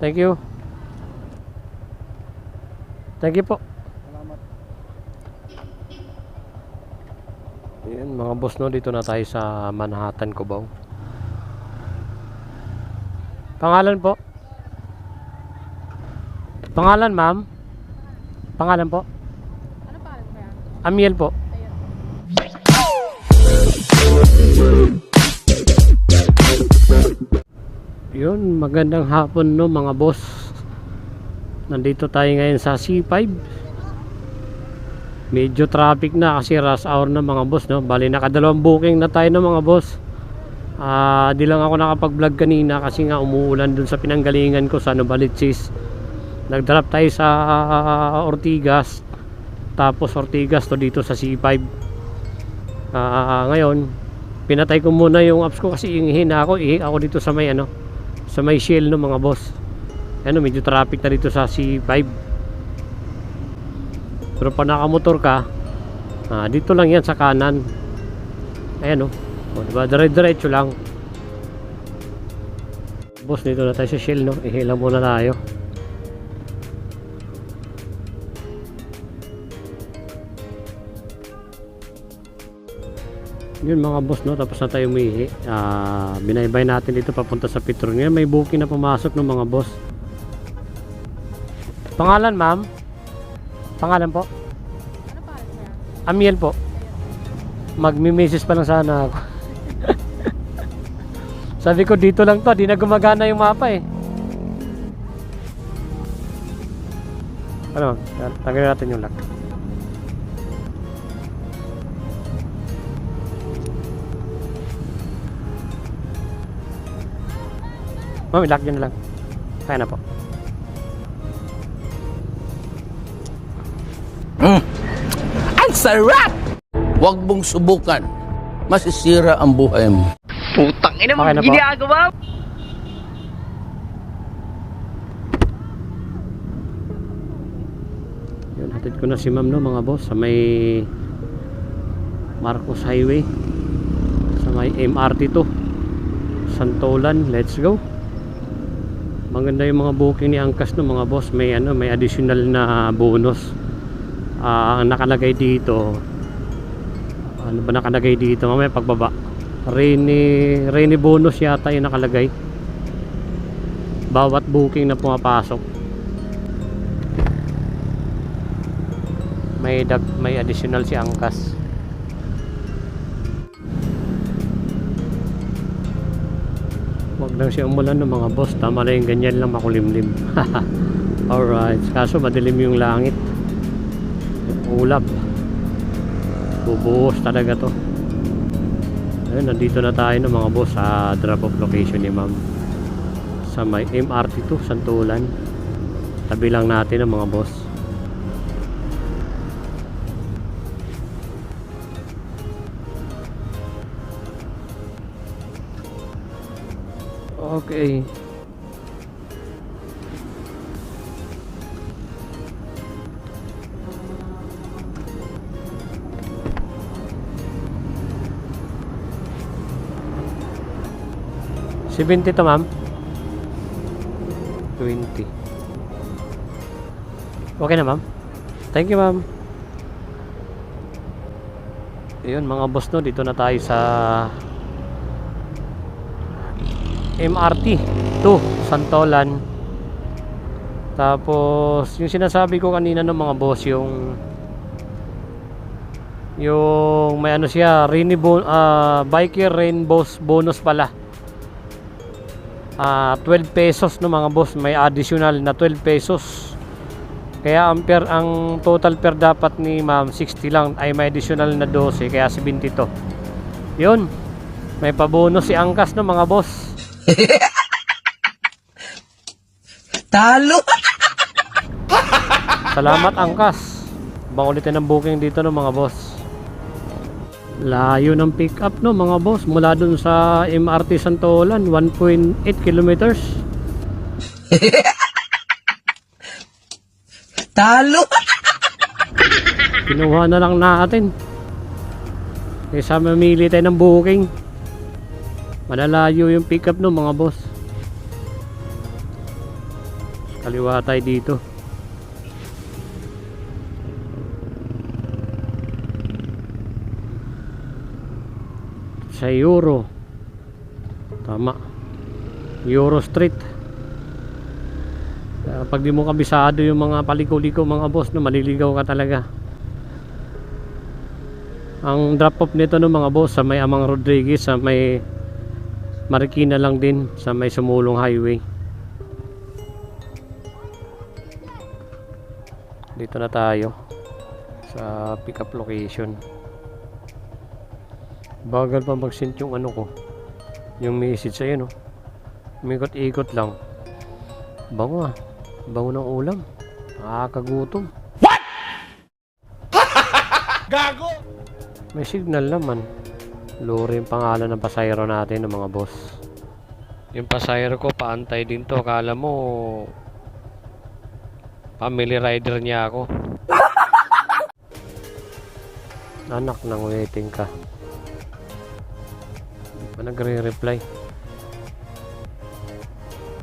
Thank you. Thank you po. Salamat. Ayan, mga boss no, dito na tayo sa Manhattan, Cubao. Pangalan po? Pangalan, ma'am? Pangalan po? Ano pangalan ko yan? Amiel po. Yun, magandang hapon no mga boss. Nandito tayo ngayon sa C5. Medyo traffic na kasi rush hour na mga boss no. Bali nakadalawang booking na tayo no mga boss. Ah, di lang ako nakapag-vlog kanina kasi nga umuulan dun sa pinanggalingan ko sa Novaliches. Nag-drop tayo sa ah, Ortigas. Tapos Ortigas to dito sa C5. Ah, ngayon, pinatay ko muna yung apps ko kasi ihingi ako, ihi ako dito sa may ano, sa may shell no mga boss. Ano, medyo traffic na dito sa C5. Pero pag nakamotor ka, ah, dito lang yan sa kanan. Ayan oh. O, diba? Dire-diretso lang. Boss, dito na tayo sa shell no. Ihila muna tayo. Yun mga boss no, tapos na tayo umihi. Ah, binaybay natin dito papunta sa Petron. Ngayon may booking na pumasok ng mga boss. Pangalan ma'am? Pangalan po? Ano pangalan? Amiel po. Magmi-message pa lang sana ako. Sabi ko dito lang to, di na gumagana yung mapa eh. Ano, tanggalin natin yung lock. Ma'am, lock nyo na lang. Kaya na po. Ang sarap! Huwag mong subukan. Masisira ang buhay mo. Putang ina mo, Okay na ginagawa mo. Yun, hatid ko na si ma'am no mga boss sa may Marcos Highway sa may MRT to Santolan, let's go maganda yung mga booking ni Angkas no mga boss. May ano may additional na bonus. Ah, ang nakalagay dito ano ba nakalagay dito? Mamaya pagbaba. Rainy, rainy bonus yata yung nakalagay. Bawat booking na pumapasok. May dag may additional si Angkas. Lang siya umulan ng mga boss. Tama na yung ganyan lang makulimlim. Alright. Kaso madilim yung langit. Ulap. Bubuhos talaga to. Ayun, nandito na tayo ng mga boss sa drop off location ni ma'am. Sa may MRT2, Santulan. Tabi lang natin ng mga boss. Okay. Seventy to ma'am? 20 Okay na ma'am? Thank you ma'am Ayun mga boss no, dito na tayo sa MRT to Santolan. Tapos yung sinasabi ko kanina ng mga boss yung yung may ano siya rainbow ah, biker rainbows bonus pala. Ah 12 pesos no mga boss. May additional na 12 pesos. Kaya ang per ang total per dapat ni ma'am 60 lang. Ay may additional na 12 kaya 70 to. Yun. May pabonus si Angkas no mga boss Talo! Salamat Angkas. Bang ulitin ang booking dito ng mga boss. Layo ng pick up no mga boss mula dun sa MRT Santolan 1.8 kilometers. Talo! Kinuha na lang natin. Kaysa mamili tayo ng booking. Malalayo yung pick up no mga boss. Kaliwa tayo dito. Sa Euro. Tama. Euro Street. Pag di mo kabisado yung mga paliko-liko mga boss, no, maliligaw ka talaga. Ang drop off nito no mga boss sa may Amang Rodriguez sa may Marikina lang din sa may Sumulong Highway. Dito na tayo sa pick up location. Bagal pa mag-send yung ano ko. Yung message sa'yo no. Umikot-ikot lang. Bango ah. Bango ng ulam. Nakakagutom. Gago! May signal naman. Lure yung pangalan ng pasayro natin ng mga boss. Yung pasayro ko, paantay din to. Akala mo, family rider niya ako. Anak ng waiting ka. Hindi pa nagre-reply.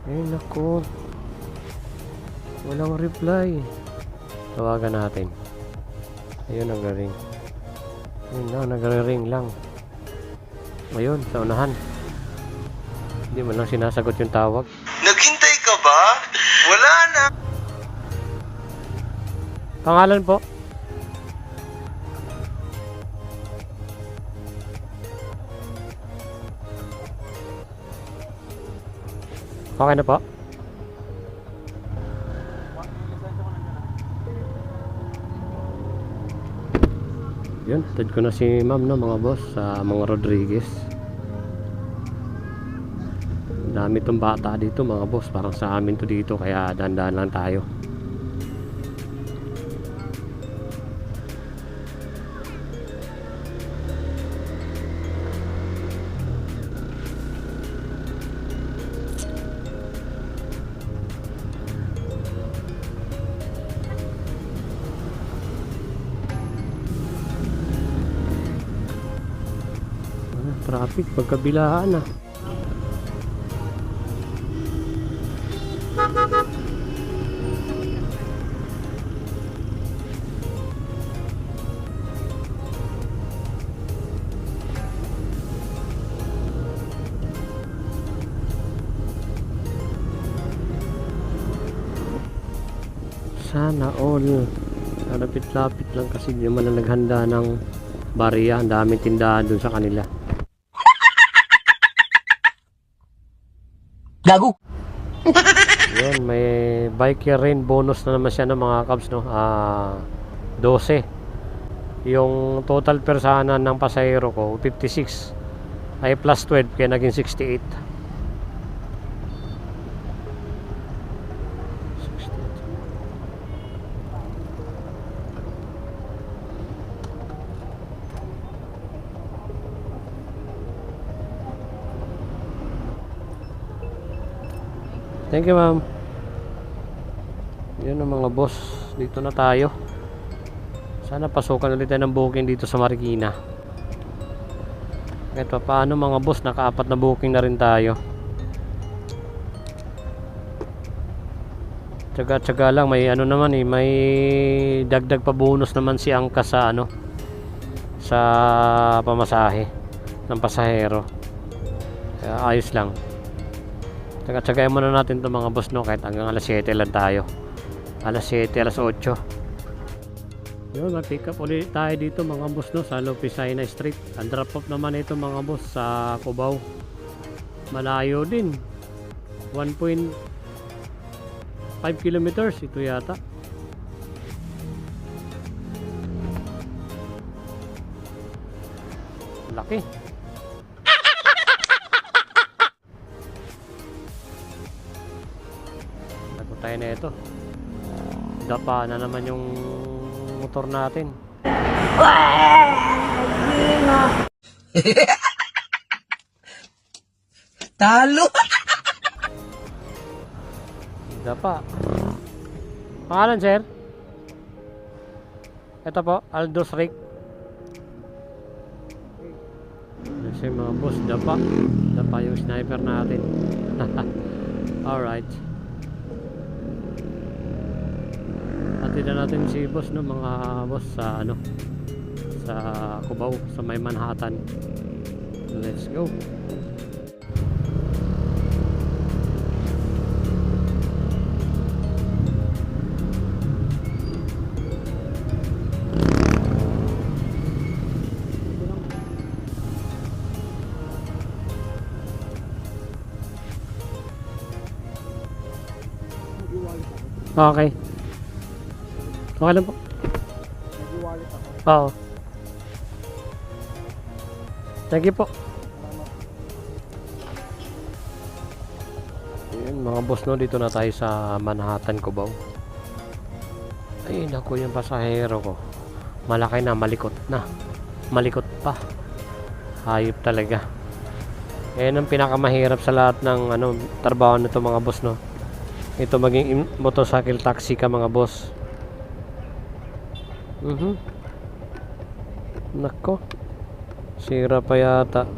Eh, nako. Walang reply. Tawagan natin. Ayun, nagre-ring. Ayun na, nagre-ring lang. Ayun, sa unahan. Hindi mo lang sinasagot yung tawag. Naghintay ka ba? Wala na. Pangalan po? Okay na po? Yun, tad ko na si ma'am no, mga boss sa mga Rodriguez. Dami tong bata dito mga boss, parang sa amin to dito kaya dahan-dahan lang tayo. Traffic pagkabilaan ah. Sana all. Lapit-lapit lang kasi di naman na naghanda ng bariya. Ang daming tindahan dun sa kanila. Gago! Yun, may biker rain bonus na naman siya ng mga cabs, no? Ah, 12. Yung total persana ng pasahero ko, 56. Ay plus 12, kaya naging 68. 68. Thank you, ma'am. Yun ang mga boss. Dito na tayo. Sana pasukan ulit tayo ng booking dito sa Marikina. Kahit pa paano mga boss, nakaapat na booking na rin tayo. Tsaga-tsaga lang, may ano naman eh, may dagdag pa bonus naman si Angka sa ano, sa pamasahe ng pasahero. Kaya ayos lang. Tsaga-tsagayin muna natin itong mga boss no kahit hanggang alas 7 lang tayo. Alas 7, alas 8. Yun, mag-pick up ulit tayo dito mga boss no sa Lopisaina Street. Ang drop off naman ito mga boss sa Cubao. Malayo din. 1.5 kilometers ito yata. Laki. Tayo na ito. Dapa na naman yung motor natin. Talo! Dapa. Pangalan, sir? Ito po, Aldos Rick. Kasi mga boss, dapa. Dapa yung sniper natin. Alright. Na natin si boss no mga boss sa ano sa Cubao sa may Manhattan. Let's go. Okay. Okay lang po. Oo. Thank you po. Ayun mga boss no, dito na tayo sa Manhattan, Cubao. Ay, naku yung pasahero ko. Malaki na, malikot na. Malikot pa. Hayop talaga. Yan ang pinakamahirap sa lahat ng ano, trabaho nito mga boss no. Ito maging motorcycle taxi ka mga boss. Mhm. Nako. Sira pa yata.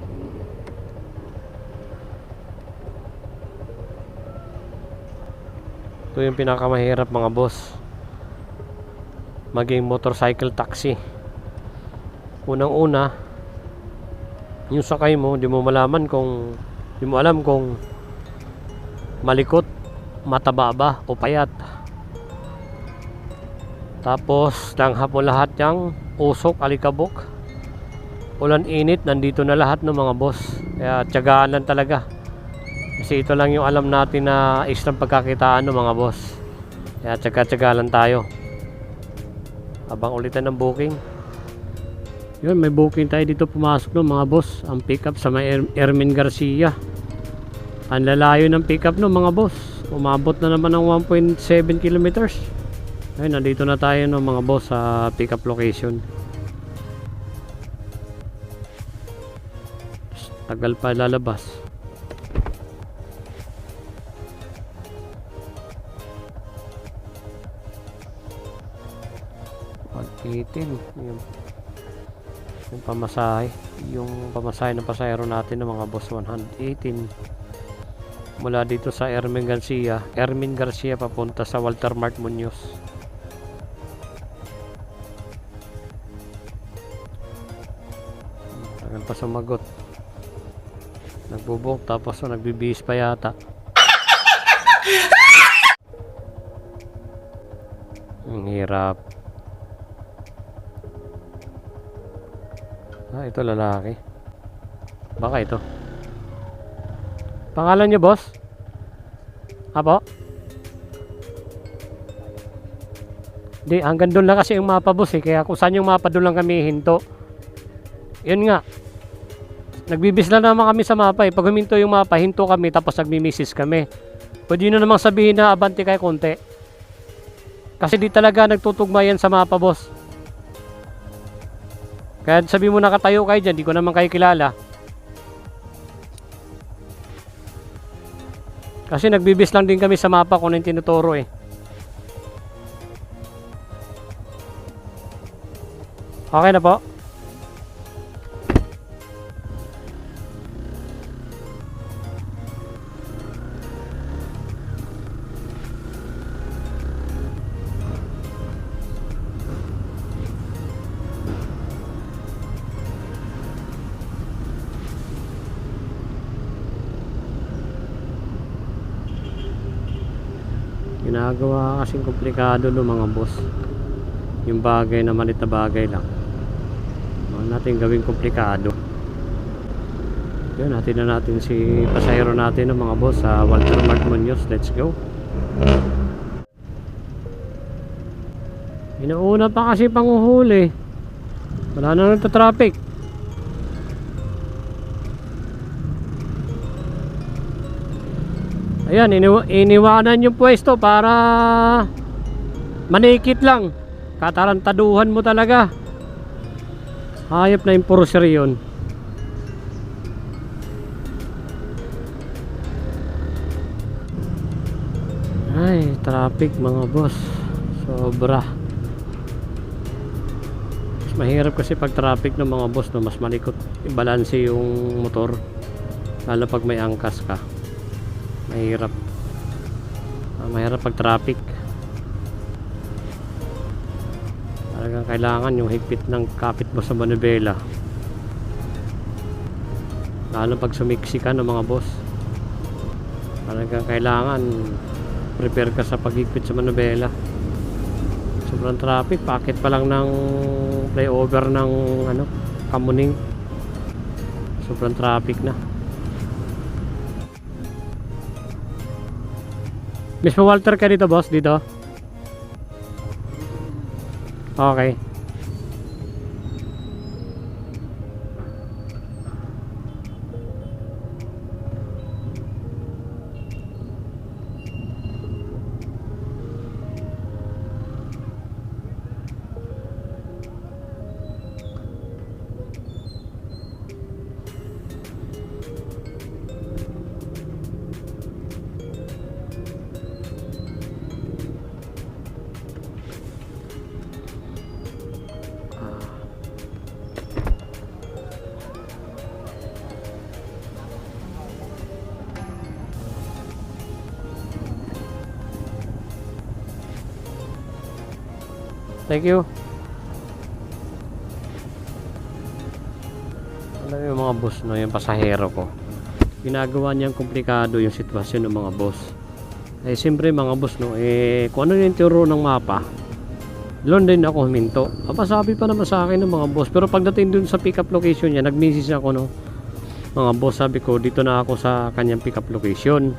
Ito yung pinakamahirap mga boss. Maging motorcycle taxi. Unang-una, yung sakay mo, di mo malaman kung di mo alam kung malikot, mataba ba o payat. Tapos, langhap mo lahat yung usok, alikabok, ulan init, nandito na lahat ng mga boss. Kaya tiyagaan lang talaga. Kasi ito lang yung alam natin na extra pagkakitaan ng mga boss. Kaya tiyaga-tiyaga lang tayo. Habang ulitan ng booking. Yun, may booking tayo dito pumasok no mga boss. Ang pickup sa may Er- Ermin Garcia. Ang lalayo ng pickup no mga boss. Umabot na naman ng 1.7 kilometers. Ayun, nandito na tayo no mga boss sa pickup location. Tagal pa lalabas. Pag-18 yung, yung pamasahe yung pamasahe ng pasahero natin ng mga boss 118 mula dito sa Ermin Garcia Ermin Garcia papunta sa Walter Mart Munoz pa sumagot. Nagbubok tapos oh, nagbibihis pa yata. Ang hirap. Ah ito lalaki. Baka ito. Pangalan niyo boss? Apo? Di, hanggang doon lang kasi yung mapa boss eh. Kaya kung saan yung mapa doon lang kami hinto. Yun nga. Nagbibis lang naman kami sa mapa eh. Pag huminto yung mapa, hinto kami tapos nagmimisis kami. Pwede nyo namang sabihin na abante kayo konti. Kasi di talaga nagtutugma yan sa mapa boss. Kaya sabi mo nakatayo kayo dyan, di ko naman kayo kilala. Kasi nagbibis lang din kami sa mapa kung ano tinuturo eh. Okay na po. Ginagawa kasing komplikado ng mga boss. Yung bagay na malit na bagay lang. Huwag natin gawing komplikado. Yun, natin na natin si pasahero natin ng mga boss sa Walter Mart Munoz. Let's go. Inuuna pa kasi panguhuli. Wala na nagta-traffic. Ayan, iniwa- iniwanan yung pwesto para manikit lang. Katarantaduhan mo talaga. Hayop na enforcer yun. Ay, traffic mga boss. Sobra. Mas mahirap kasi pag traffic ng mga boss no, mas malikot i-balance yung motor. Lalo pag may angkas ka. Mahirap. Ah, mahirap pag traffic. Talagang kailangan yung higpit ng kapit mo sa manubela. Lalo pag sumiksi ka ng mga boss. Talagang kailangan prepare ka sa paghigpit sa manubela. Sobrang traffic, packet pa lang ng flyover ng ano, Kamuning. Sobrang traffic na. Mismo Walter ka dito, boss? Dito? Okay. Thank you. Alam yung mga boss no, yung pasahero ko. Ginagawa niyang komplikado yung sitwasyon ng mga boss. Eh siyempre mga boss no, eh kung ano yung turo ng mapa, doon din ako huminto. Aba sabi pa naman sa akin ng mga boss. Pero pagdating dun sa pick up location niya, nag-message ako no. Mga boss sabi ko, dito na ako sa kanyang pick up location.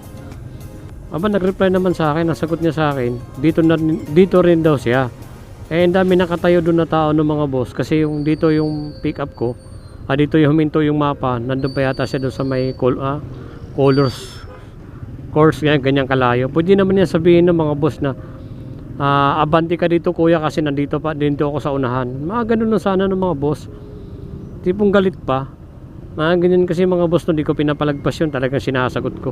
Aba nag-reply naman sa akin, nasagot niya sa akin, dito, na, dito rin daw siya. Eh, dami nakatayo doon na tao ng mga boss kasi yung dito yung pick up ko. Ah, dito yung huminto yung mapa. Nandun pa yata siya doon sa may col ah, colors course ganyan, ganyang kalayo. Pwede naman yan sabihin ng mga boss na ah, abanti ka dito kuya kasi nandito pa dito ako sa unahan. Mga ganun na sana ng mga boss. Tipong galit pa. Mga ganyan kasi mga boss no, di ko pinapalagpas yun. Talagang sinasagot ko.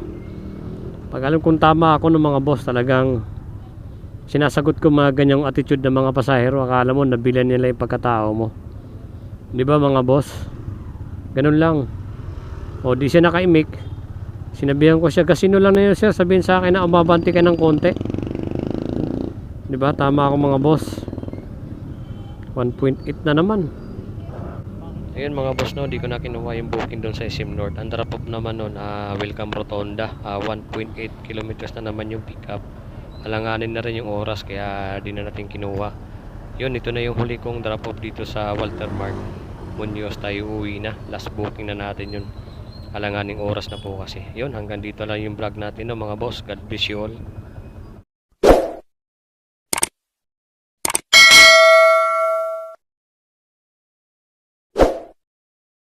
Pag alam kong tama ako ng mga boss, talagang sinasagot ko mga ganyang attitude ng mga pasahero. Akala mo nabilan nila yung pagkatao mo. Di ba mga boss? Ganun lang. O di siya nakaimik. Sinabihan ko siya kasino lang na yun sir? Sabihin sa akin na umabanti ka ng konti. Di ba? Tama ako mga boss. 1.8 na naman. Ayun mga boss no, di ko na kinuha yung booking doon sa SM North. Ang drop off naman noon, ah, Welcome Rotonda, ah, 1.8 kilometers na naman yung pick up alanganin na rin yung oras kaya di na natin kinuha. Yun ito na yung huli kong drop off dito sa Walter Mark Munoz. Tayo uwi na. Last booking na natin yun. Alanganing oras na po kasi. Yun hanggang dito lang yung vlog natin no mga boss. God bless you all